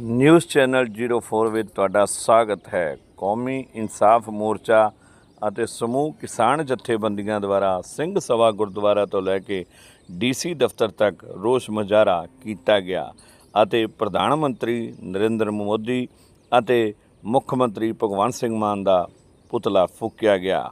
News channel 04 ਵਿੱਚ ਤੁਹਾਡਾ ਸਵਾਗਤ ਹੈ। ਕੌਮੀ ਇਨਸਾਫ ਮੋਰਚਾ ਅਤੇ ਸਮੂਹ ਕਿਸਾਨ ਜਥੇਬੰਦੀਆਂ ਦੁਆਰਾ ਸਿੰਘ ਸਭਾ ਗੁਰਦੁਆਰਾ ਤੋਂ ਲੈ ਕੇ ਡੀਸੀ ਦਫ਼ਤਰ ਤੱਕ ਰੋਸ ਮੁਜ਼ਾਹਰਾ ਕੀਤਾ ਗਿਆ ਅਤੇ ਪ੍ਰਧਾਨ ਮੰਤਰੀ ਨਰਿੰਦਰ ਮੋਦੀ ਅਤੇ ਮੁੱਖ ਮੰਤਰੀ ਭਗਵੰਤ ਸਿੰਘ ਮਾਨ ਦਾ ਪੁਤਲਾ ਫੂਕਿਆ ਗਿਆ।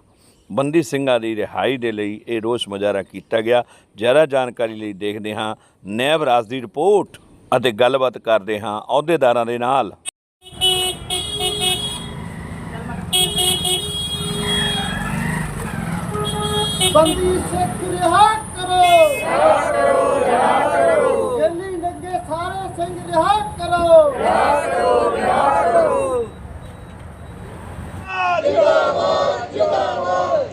ਬੰਦੀ ਸਿੰਘਾਂ ਦੀ ਰਿਹਾਈ ਦੇ ਲਈ ਇਹ ਰੋਸ ਮੁਜ਼ਾਹਰਾ ਕੀਤਾ ਗਿਆ। ਜ਼ਿਆਦਾ ਜਾਣਕਾਰੀ ਲਈ ਦੇਖਦੇ ਹਾਂ ਨੈਬ ਰਾਜ ਦੀ ਰਿਪੋਰਟ ਅਤੇ ਗੱਲਬਾਤ ਕਰਦੇ ਹਾਂ ਅਹੁਦੇਦਾਰਾਂ ਦੇ ਨਾਲ। ਬੰਦੀ ਸਿੱਖ ਰਿਹਾ ਕਰੋ ਰਿਹਾ ਕਰੋ ਰਿਹਾ ਕਰੋ ਦਿੱਲੀ ਲੱਗੇ ਸਾਰੇ ਸਿੰਘ ਰਿਹਾ ਕਰੋ ਰਿਹਾ ਕਰੋ ਰਿਹਾ ਕਰੋ ਜਿੰਦਾਬਾਦ ਜਿੰਦਾਬਾਦ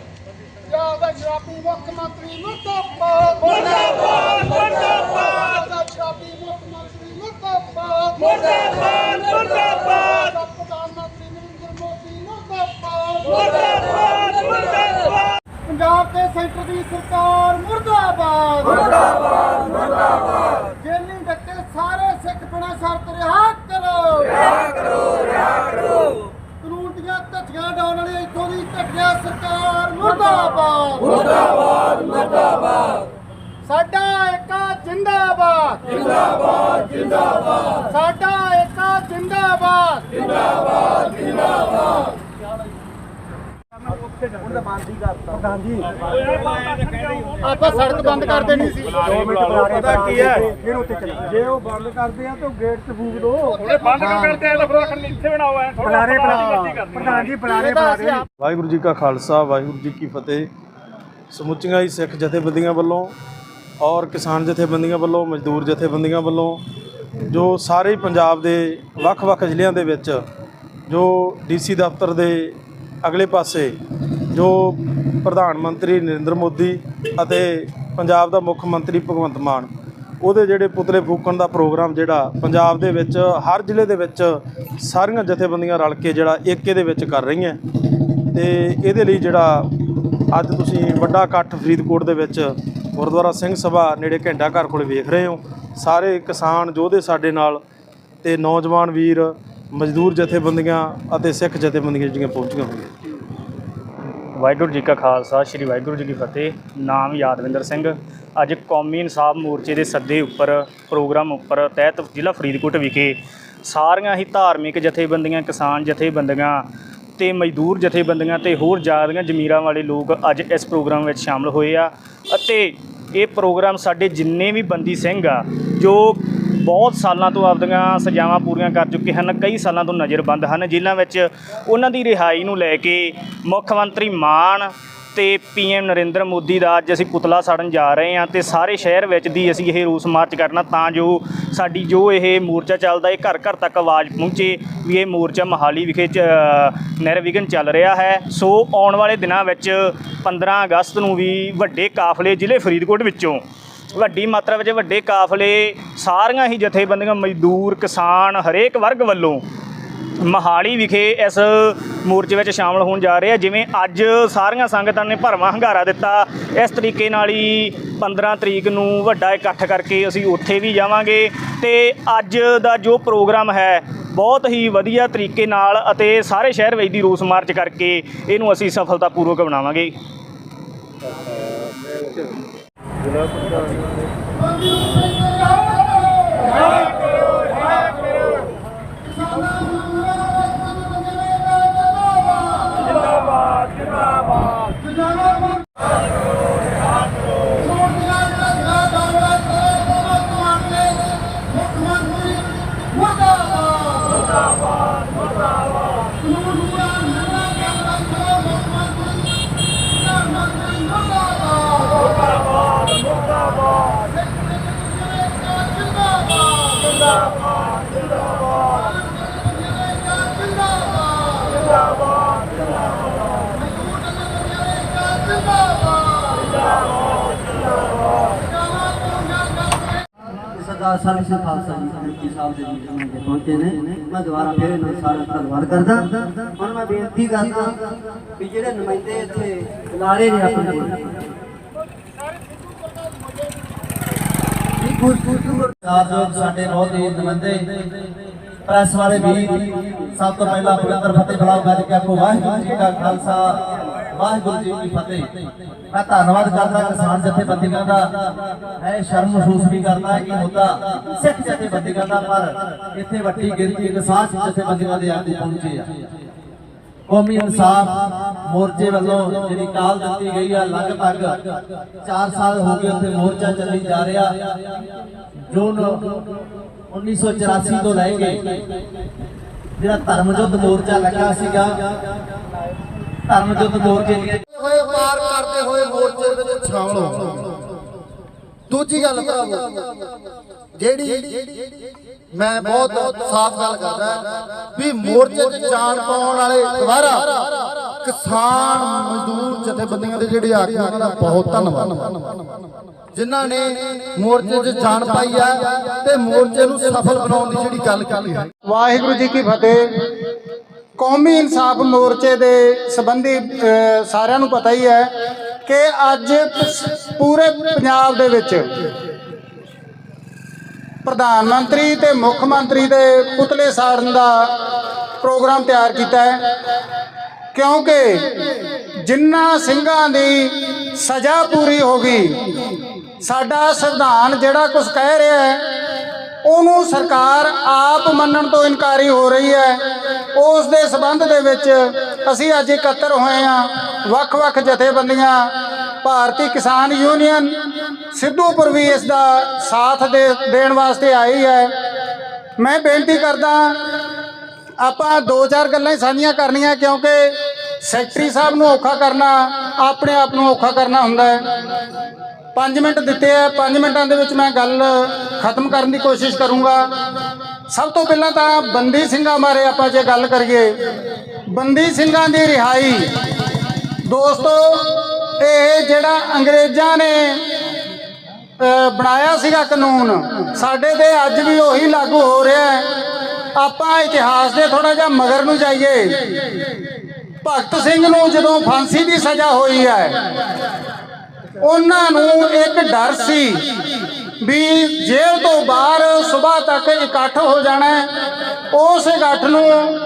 ਜਿੰਦਾਬਾਦ ਸ਼ਰਾਬੀ ਮੁੱਖ ਮੰਤਰੀ ਮੁਰਦਾਬਾਦ ਮੁਰਦਾਬਾਦ ਮੁਰਦਾਬਾਦ ਸ਼ਰਾਬੀ ਮੁੱਖ ਮੰਤਰੀ ਮੁਰਦਾਬਾਦ ਮੁਰਦਾਬਾਦ ਮੁਰਦਾਬਾਦ ਪ੍ਰਧਾਨ ਮੰਤਰੀ ਨਰਿੰਦਰ ਮੋਦੀ ਮੁਰਦਾਬਾਦ ਮੁਰਦਾਬਾਦ ਮੁਰਦਾਬਾਦ ਪੰਜਾਬ ਤੇ ਸੈਂਟਰ ਦੀ ਸਰਕਾਰ ਮੁਰਦਾਬਾਦ। ਮੁਰਦਾਬਾਦ ਮੁਰਦਾਬਾਦ। ਜੇਲੀ ਡੱਕੇ ਸਾਰੇ ਸਿੱਖ ਬਿਨਾਂ ਸ਼ਰਤ ਰਿਹਾ ਕਰੋ। ਰਿਹਾ ਕਰੋ ਰਿਹਾ ਕਰੋ। ਕਾਨੂੰਨ ਦੀਆਂ ਧੱਜੀਆਂ ਡਾਉਣ ਵਾਲੀ ਇੱਥੋਂ ਦੀ ਘਟਿਆ ਸਰਕਾਰ ਮੁਰਦਾਬਾਦ। ਮੁਰਦਾਬਾਦ ਮੁਰਦਾਬਾਦ। ਸਾਡਾ ਏਕਾ ਜਿੰਦਾਬਾਦ। ਜਿੰਦਾਬਾਦ ਜਿੰਦਾਬਾਦ। ਸਾਡਾ ਏਕਾ ਜਿੰਦਾਬਾਦ। ਆਪਾਂ ਸੜਕ ਬੰਦ ਕਰ ਦੇਣੀ ਸੀ। ਪਤਾ ਕੀ ਹੈ? ਫਿਰ ਉੱਤੇ ਚਲੇ ਜੇ ਉਹ ਬੰਦ ਕਰਦੇ ਆ ਤਾਂ ਗੇਟ ਤੇ ਫੂਕ ਦੋ। ਥੋੜੇ ਬੰਦ ਕਿਉਂ ਕਰਦੇ ਆ ਤਾਂ ਫਿਰ ਆਖਣ ਇੱਥੇ ਬਣਾਓ ਐ। ਥੋੜਾ ਬੁਲਾਰੇ ਪ੍ਰਧਾਨ ਪ੍ਰਧਾਨ ਜੀ ਬੁਲਾਰੇ ਇਹਦਾ ਬੁਲਾਰੇ। ਅਸੀਂ ਵਾਹਿਗੁਰੂ ਜੀ ਕਾ ਖਾਲਸਾ ਵਾਹਿਗੁਰੂ ਜੀ ਕੀ ਫਤਿਹ। ਸਮੁੱਚੀਆਂ ਹੀ ਸਿੱਖ ਜਥੇਬੰਦੀਆਂ ਵੱਲੋਂ ਔਰ ਕਿਸਾਨ ਜਥੇਬੰਦੀਆਂ ਵੱਲੋਂ ਮਜ਼ਦੂਰ ਜਥੇਬੰਦੀਆਂ ਵੱਲੋਂ ਜੋ ਸਾਰੇ ਪੰਜਾਬ ਦੇ ਵੱਖ-ਵੱਖ ਜ਼ਿਲ੍ਹਿਆਂ ਦੇ ਵਿੱਚ ਜੋ ਡੀਸੀ ਦਫ਼ਤਰ ਦੇ ਅਗਲੇ ਪਾਸੇ ਜੋ ਪ੍ਰਧਾਨ ਮੰਤਰੀ ਨਰਿੰਦਰ ਮੋਦੀ ਅਤੇ ਪੰਜਾਬ ਦਾ ਮੁੱਖ ਮੰਤਰੀ ਭਗਵੰਤ ਮਾਨ, ਉਹਦੇ ਜਿਹੜੇ ਪੁਤਲੇ ਫੂਕਣ ਦਾ ਪ੍ਰੋਗਰਾਮ ਜਿਹੜਾ ਪੰਜਾਬ ਦੇ ਵਿੱਚ, ਹਰ ਜ਼ਿਲ੍ਹੇ ਦੇ ਵਿੱਚ ਸਾਰੀਆਂ ਜਥੇਬੰਦੀਆਂ ਰਲ ਕੇ ਜਿਹੜਾ ਏਕੇ ਦੇ ਵਿੱਚ ਕਰ ਰਹੀਆਂ। ਤੇ ਇਹਦੇ ਲਈ ਜਿਹੜਾ ਅੱਜ ਤੁਸੀਂ ਵੱਡਾ ਇਕੱਠ ਫਰੀਦਕੋਟ ਦੇ ਵਿੱਚ ਗੁਰਦੁਆਰਾ ਸਿੰਘ ਸਭਾ ਨੇੜੇ ਘੰਟਾ ਘਰ ਕੋਲ ਵੇਖ ਰਹੇ ਹੋ। ਸਾਰੇ ਕਿਸਾਨ ਯੋਧੇ ਸਾਡੇ ਨਾਲ ਤੇ ਨੌਜਵਾਨ ਵੀਰ, ਮਜ਼ਦੂਰ ਜਥੇਬੰਦੀਆਂ ਅਤੇ ਸਿੱਖ ਜਥੇਬੰਦੀਆਂ ਜਿਹੜੀਆਂ ਪਹੁੰਚੀਆਂ ਹੋਈਆਂ। ਵਾਹਿਗੁਰੂ ਜੀ ਕਾ ਖਾਲਸਾ, ਸ੍ਰੀ ਵਾਹਿਗੁਰੂ ਜੀ ਕੀ ਫਤਿਹ। ਨਾਮ ਯਾਦਵਿੰਦਰ ਸਿੰਘ। ਅੱਜ ਕੌਮੀ ਇਨਸਾਫ ਮੋਰਚੇ ਦੇ ਸੱਦੇ ਉੱਪਰ, ਪ੍ਰੋਗਰਾਮ ਉੱਪਰ ਤਹਿਤ ਜ਼ਿਲ੍ਹਾ ਫਰੀਦਕੋਟ ਵਿਖੇ ਸਾਰੀਆਂ ਹੀ ਧਾਰਮਿਕ ਜਥੇਬੰਦੀਆਂ, ਕਿਸਾਨ ਜਥੇਬੰਦੀਆਂ ਤੇ ਮਜ਼ਦੂਰ ਜਥੇਬੰਦੀਆਂ ਤੇ ਹੋਰ ਜ਼ਿਆਦੀਆਂ ਜ਼ਮੀਰਾਂ ਵਾਲੇ ਲੋਕ ਅੱਜ ਇਸ ਪ੍ਰੋਗਰਾਮ ਵਿੱਚ ਸ਼ਾਮਲ ਹੋਏ ਆ। ਅਤੇ ਇਹ ਪ੍ਰੋਗਰਾਮ ਸਾਡੇ ਜਿੰਨੇ ਵੀ ਬੰਦੀ ਸਿੰਘ ਆ, ਜੋ ਬਹੁਤ ਸਾਲਾਂ ਤੋਂ ਆਪਦੀਆਂ ਸਜ਼ਾਵਾਂ ਪੂਰੀਆਂ ਕਰ ਚੁੱਕੇ ਹਨ, ਕਈ ਸਾਲਾਂ ਤੋਂ ਨਜ਼ਰਬੰਦ ਹਨ ਜੇਲ੍ਹਾਂ ਵਿੱਚ ਉਹਨਾਂ ਦੀ ਰਿਹਾਈ ਨੂੰ ਲੈ ਕੇ ਮੁੱਖ ਮੰਤਰੀ ਮਾਨ ਤੇ ਪੀਐਮ ਨਰਿੰਦਰ ਮੋਦੀ ਦਾ ਅੱਜ ਅਸੀਂ ਪੁਤਲਾ ਸਾੜਨ ਜਾ ਰਹੇ ਹਾਂ ਤੇ ਸਾਰੇ ਸ਼ਹਿਰ ਵਿੱਚ ਦੀ ਅਸੀਂ ਇਹ ਰੋਸ ਮਾਰਚ ਕਰਨਾ ਤਾਂ ਜੋ ਸਾਡੀ ਜੋ ਇਹ ਮੋਰਚਾ ਚੱਲਦਾ, ਇਹ ਘਰ ਘਰ ਤੱਕ ਆਵਾਜ਼ ਪਹੁੰਚੇ ਵੀ ਇਹ ਮੋਰਚਾ ਮਹਾਲੀ ਵਿਖੇ ਚ ਨਿਰਵਿਘਨ ਚੱਲ ਰਿਹਾ ਹੈ। ਸੋ ਆਉਣ ਵਾਲੇ ਦਿਨਾਂ ਵਿੱਚ 15 ਅਗਸਤ ਨੂੰ ਵੀ ਵੱਡੇ ਕਾਫਲੇ ਜ਼ਿਲ੍ਹੇ ਫਰੀਦਕੋਟ ਵਿੱਚੋਂ ਵੱਡੀ ਮਾਤਰਾ ਵਿੱਚ ਵੱਡੇ ਕਾਫਲੇ, ਸਾਰੀਆਂ ਹੀ ਜਥੇਬੰਦੀਆਂ, ਮਜ਼ਦੂਰ, ਕਿਸਾਨ, ਹਰੇਕ ਵਰਗ ਵੱਲੋਂ ਮਹਾਲੀ ਵਿਖੇ ਇਸ ਮੋਰਚੇ ਵਿੱਚ ਸ਼ਾਮਲ ਹੋਣ ਜਾ ਰਹੇ ਆ। ਜਿਵੇਂ ਅੱਜ ਸਾਰੀਆਂ ਸੰਗਤਾਂ ਨੇ ਭਰਵਾਂ ਹੰਗਾਰਾ ਦਿੱਤਾ। ਇਸ ਤਰੀਕੇ ਨਾਲ ਹੀ 15 ਤਰੀਕ ਨੂੰ ਵੱਡਾ ਇਕੱਠ ਕਰਕੇ ਅਸੀਂ ਉੱਥੇ ਵੀ ਜਾਵਾਂਗੇ। ਤੇ ਅੱਜ ਦਾ ਜੋ ਪ੍ਰੋਗਰਾਮ ਹੈ, ਬਹੁਤ ਹੀ ਵਧੀਆ ਤਰੀਕੇ ਨਾਲ ਅਤੇ ਸਾਰੇ ਸ਼ਹਿਰ ਵਿੱਚ ਦੀ ਰੋਸ ਮਾਰਚ ਕਰਕੇ ਇਹਨੂੰ ਅਸੀਂ ਸਫਲਤਾਪੂਰਵਕ ਬਣਾਵਾਂਗੇ Good afternoon. ਸਰਦਾਰ ਸਰਬਜੀਤ ਖਾਲਸਾ ਜੀ ਸਾਹਿਬ ਦੇ ਜੀ ਉਹਨਾਂ ਪਹੁੰਚੇ ਨੇ। ਮੈਂ ਦੁਬਾਰਾ ਫਿਰ ਇਹਨਾਂ ਦਾ ਧੰਨਵਾਦ ਕਰਦਾ। ਹੁਣ ਮੈਂ ਬੇਨਤੀ ਕਰਦਾ ਵੀ ਜਿਹੜੇ ਨੁਮਾਇੰਦੇ ਇੱਥੇ ਬੁਲਾਰੇ ਨੇ ਆਪਣੇ ਵੀ ਸਾਡੇ ਬਹੁਤ ਹੀ ਨੁਮਾਇੰਦੇ, ਪ੍ਰੈਸ ਵਾਲੇ ਵੀ ਸਭ ਤੋਂ ਪਹਿਲਾਂ ਪਵਿੱਤਰ ਫਤਿਹ ਬੁਲਾਓ ਗੱਜ ਕੇ ਆਖੋ, ਵਾਹਿਗੁਰੂ ਜੀ ਕਾ ਖਾਲਸਾ ਵਾਹਿਗੁਰੂ ਜੀ ਕੀ ਫਤਿਹ। ਮੈਂ ਧੰਨਵਾਦ ਕਰਦਾ ਕਿਸਾਨ ਜਥੇਬੰਦੀਆਂ ਦਾ। ਮੈਂ ਸ਼ਰਮ ਮਹਿਸੂਸ ਵੀ ਕਰਦਾ ਕਿ ਮੁੱਦਾ ਸਿੱਖ ਜਥੇਬੰਦੀਆਂ ਦਾ, ਪਰ ਇੱਥੇ ਵੱਡੀ ਗਿਣਤੀ ਕਿਸਾਨ ਜਥੇਬੰਦੀਆਂ ਦੇ ਆਗੂ ਪਹੁੰਚੇ ਆ। ਕੌਮੀ ਇਨਸਾਫ ਮੋਰਚੇ ਵੱਲੋਂ ਜਿਹੜੀ ਕਾਲ ਦਿੱਤੀ ਗਈ ਆ, ਲਗਭਗ 4 ਸਾਲ ਹੋ ਗਏ ਉੱਥੇ ਮੋਰਚਾ ਚੱਲੀ ਜਾ ਰਿਹਾ। ਜੂਨ 1984 ਤੋਂ ਲੈ ਕੇ ਜਿਹੜਾ ਧਰਮ ਯੁੱਧ ਮੋਰਚਾ ਲੱਗਾ ਸੀਗਾ ਧਰਮ ਯੁੱਧ ਮੋਰਚੇ ਲਈ ਹੋਏ ਪਾਰ ਕਰਦੇ ਹੋਏ ਮੋਰਚੇ ਵਿੱਚ ਸ਼ਾਮਲ ਹੋ ਦੂਜੀ ਗੱਲ ਭਰਾਵੋ ਜਿਹੜੀ ਮੈਂ ਬਹੁਤ ਸਾਫ਼ ਗੱਲ ਕਰਦਾ ਵੀ ਮੋਰਚੇ 'ਚ ਜਾਣ ਪਾਉਣ ਵਾਲੇ ਦੁਬਾਰਾ ਕਿਸਾਨ ਮਜ਼ਦੂਰ ਜਥੇਬੰਦੀਆਂ ਦੇ ਜਿਹੜੇ ਆਗੂ ਉਹਨਾਂ ਦਾ ਬਹੁਤ ਧੰਨਵਾਦ। ਜਿਨ੍ਹਾਂ ਨੇ ਮੋਰਚੇ 'ਚ ਜਾਣ ਪਾਈ ਆ ਤੇ ਮੋਰਚੇ ਨੂੰ ਸਫਲ ਬਣਾਉਣ ਦੀ ਜਿਹੜੀ ਗੱਲ ਕੀਤੀ ਹੈ। ਵਾਹਿਗੁਰੂ ਜੀ ਕੀ ਫਤਿਹ। ਕੌਮੀ ਇਨਸਾਫ ਮੋਰਚੇ ਦੇ ਸੰਬੰਧੀ ਸਾਰਿਆਂ ਨੂੰ ਪਤਾ ਹੀ ਹੈ ਕਿ ਅੱਜ ਪੂਰੇ ਪੰਜਾਬ ਦੇ ਵਿੱਚ ਪ੍ਰਧਾਨ ਮੰਤਰੀ ਤੇ ਮੁੱਖ ਮੰਤਰੀ ਦੇ ਪੁਤਲੇ ਸਾੜਨ ਦਾ ਪ੍ਰੋਗਰਾਮ ਤਿਆਰ ਕੀਤਾ ਹੈ। ਕਿਉਂਕਿ ਜਿੰਨਾ ਸਿੰਘਾਂ ਦੀ ਸਜ਼ਾ ਪੂਰੀ ਹੋ ਗਈ, ਸਾਡਾ ਸੰਵਿਧਾਨ ਜਿਹੜਾ ਕੁਝ ਕਹਿ ਰਿਹਾ ਹੈ ਉਹਨੂੰ ਸਰਕਾਰ ਆਪ ਮੰਨਣ ਤੋਂ ਇਨਕਾਰੀ ਹੋ ਰਹੀ ਹੈ। ਉਸ ਦੇ ਸਬੰਧ ਦੇ ਵਿੱਚ ਅਸੀਂ ਅੱਜ ਇਕੱਤਰ ਹੋਏ ਹਾਂ। ਵੱਖ-ਵੱਖ ਜਥੇਬੰਦੀਆਂ, ਭਾਰਤੀ ਕਿਸਾਨ ਯੂਨੀਅਨ ਸਿੱਧੂਪੁਰ ਵੀ ਇਸ ਦਾ ਸਾਥ ਦੇ ਦੇਣ ਵਾਸਤੇ ਆਈ ਹੈ। ਮੈਂ ਬੇਨਤੀ ਕਰਦਾ, ਆਪਾਂ ਦੋ ਚਾਰ ਗੱਲਾਂ ਹੀ ਸਾਂਝੀਆਂ ਕਰਨੀਆਂ ਕਿਉਂਕਿ ਸੈਕਟਰੀ ਸਾਹਿਬ ਨੂੰ ਔਖਾ ਕਰਨਾ, ਆਪਣੇ ਆਪ ਨੂੰ ਔਖਾ ਕਰਨਾ ਹੁੰਦਾ ਹੈ। 5 ਮਿੰਟ ਦਿੱਤੇ ਆ 5 ਮਿੰਟਾਂ ਦੇ ਵਿੱਚ ਮੈਂ ਗੱਲ ਖਤਮ ਕਰਨ ਦੀ ਕੋਸ਼ਿਸ਼ ਕਰੂੰਗਾ। ਸਭ ਤੋਂ ਪਹਿਲਾਂ ਤਾਂ ਬੰਦੀ ਸਿੰਘਾਂ ਬਾਰੇ ਆਪਾਂ ਜੇ ਗੱਲ ਕਰੀਏ, ਬੰਦੀ ਸਿੰਘਾਂ ਦੀ ਰਿਹਾਈ। ਦੋਸਤੋ, ਇਹ ਜਿਹੜਾ ਅੰਗਰੇਜ਼ਾਂ ਨੇ ਬਣਾਇਆ ਸੀਗਾ ਕਾਨੂੰਨ, ਸਾਡੇ ਤੇ ਅੱਜ ਵੀ ਉਹੀ ਲਾਗੂ ਹੋ ਰਿਹਾ ਹੈ। ਆਪਾਂ ਇਤਿਹਾਸ ਦੇ ਥੋੜਾ ਜਿਹਾ ਮਗਰ ਨੂੰ ਜਾਈਏ। ਭਗਤ ਸਿੰਘ ਨੂੰ ਜਦੋਂ ਫਾਂਸੀ ਦੀ ਸਜ਼ਾ ਹੋਈ ਹੈ ਉਹਨਾਂ ਨੂੰ ਇੱਕ ਡਰ ਸੀ ਵੀ ਜੇਲ੍ਹ ਤੋਂ ਬਾਹਰ ਸਵੇਰ ਤੱਕ ਇਕੱਠ ਹੋ ਜਾਣਾ ਉਸ ਇਕੱਠ ਨੂੰ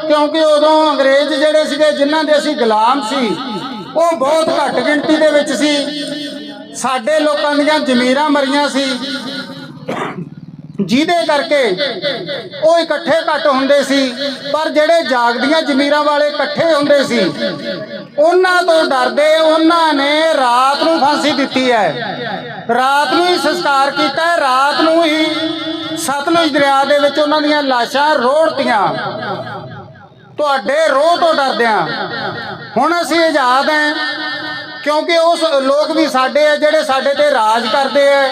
ਕਿਉਂਕਿ ਉਦੋਂ ਅੰਗਰੇਜ਼ ਜਿਹੜੇ ਸੀਗੇ, ਜਿਨ੍ਹਾਂ ਦੇ ਅਸੀਂ ਗੁਲਾਮ ਸੀ, ਉਹ ਬਹੁਤ ਘੱਟ ਗਿਣਤੀ ਦੇ ਵਿੱਚ ਸੀ। ਸਾਡੇ ਲੋਕਾਂ ਦੀਆਂ ਜ਼ਮੀਰਾਂ ਮਰੀਆਂ ਸੀ। ਜਿਹਦੇ ਕਰਕੇ ਉਹ ਇਕੱਠੇ ਘੱਟ ਹੁੰਦੇ ਸੀ, ਪਰ ਜਿਹੜੇ ਜਾਗਦੀਆਂ ਜ਼ਮੀਰਾਂ ਵਾਲੇ ਇਕੱਠੇ ਹੁੰਦੇ ਸੀ, ਉਹਨਾਂ ਤੋਂ ਡਰਦੇ ਉਹਨਾਂ ਨੇ ਰਾਤ ਨੂੰ ਫਾਂਸੀ ਦਿੱਤੀ ਹੈ। ਰਾਤ ਨੂੰ ਹੀ ਸੰਸਕਾਰ ਕੀਤਾ ਰਾਤ ਨੂੰ ਹੀ ਸਤਲੁਜ ਦਰਿਆ ਦੇ ਵਿੱਚ ਉਹਨਾਂ ਦੀਆਂ ਲਾਸ਼ਾਂ ਰੋੜਤੀਆਂ ਤੁਹਾਡੇ ਰੋਹ ਤੋਂ ਡਰਦਿਆਂ। ਹੁਣ ਅਸੀਂ ਆਜ਼ਾਦ ਹਾਂ, ਕਿਉਂਕਿ ਉਸ ਲੋਕ ਵੀ ਸਾਡੇ ਆ, ਜਿਹੜੇ ਸਾਡੇ ਤੇ ਰਾਜ ਕਰਦੇ ਆ।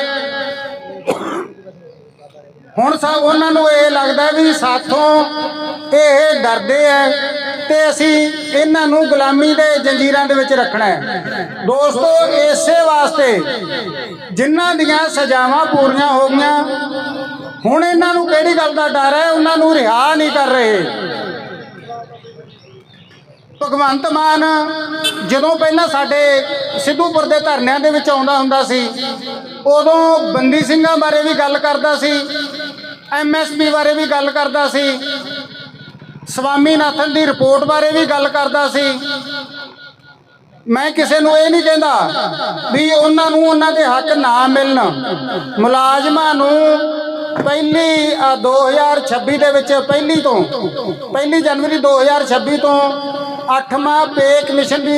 ਹੁਣ ਸਭ ਉਹਨਾਂ ਨੂੰ ਇਹ ਲੱਗਦਾ ਵੀ ਸਾਥੋਂ ਇਹ ਡਰਦੇ ਐ ਤੇ ਅਸੀਂ ਇਹਨਾਂ ਨੂੰ ਗੁਲਾਮੀ ਦੇ ਜੰਜੀਰਾਂ ਦੇ ਵਿੱਚ ਰੱਖਣਾ ਹੈ ਦੋਸਤੋ, ਇਸੇ ਵਾਸਤੇ ਜਿਨ੍ਹਾਂ ਦੀਆਂ ਸਜ਼ਾਵਾਂ ਪੂਰੀਆਂ ਹੋ ਗਈਆਂ, ਹੁਣ ਇਹਨਾਂ ਨੂੰ ਕਿਹੜੀ ਗੱਲ ਦਾ ਡਰ ਹੈ ਉਹਨਾਂ ਨੂੰ ਰਿਹਾ ਨਹੀਂ ਕਰ ਰਹੇ। ਭਗਵੰਤ ਮਾਨ ਜਦੋਂ ਪਹਿਲਾਂ ਸਾਡੇ ਸਿੱਧੂਪੁਰ ਦੇ ਧਰਨਿਆਂ ਦੇ ਵਿੱਚ ਆਉਂਦਾ ਹੁੰਦਾ ਸੀ ਉਦੋਂ ਬੰਦੀ ਸਿੰਘਾਂ ਬਾਰੇ ਵੀ ਗੱਲ ਕਰਦਾ ਸੀ ਐਮਐਸਪੀ ਬਾਰੇ ਵੀ ਗੱਲ ਕਰਦਾ ਸੀ ਸਵਾਮੀਨਾਥਨ ਦੀ ਰਿਪੋਰਟ ਬਾਰੇ ਵੀ ਗੱਲ ਕਰਦਾ ਸੀ। ਮੈਂ ਕਿਸੇ ਨੂੰ ਇਹ ਨਹੀਂ ਕਹਿੰਦਾ ਵੀ ਉਹਨਾਂ ਨੂੰ ਉਹਨਾਂ ਦੇ ਹੱਕ ਨਾ ਮਿਲਣ। ਮੁਲਾਜ਼ਮਾਂ ਨੂੰ ਪਹਿਲੀ ਅ, 2026 ਦੇ ਵਿੱਚ ਪਹਿਲੀ ਤੋਂ ਪਹਿਲੀ ਜਨਵਰੀ 2026 ਤੋਂ ਅੱਠਵਾਂ ਪੇ ਕਮਿਸ਼ਨ ਦੀ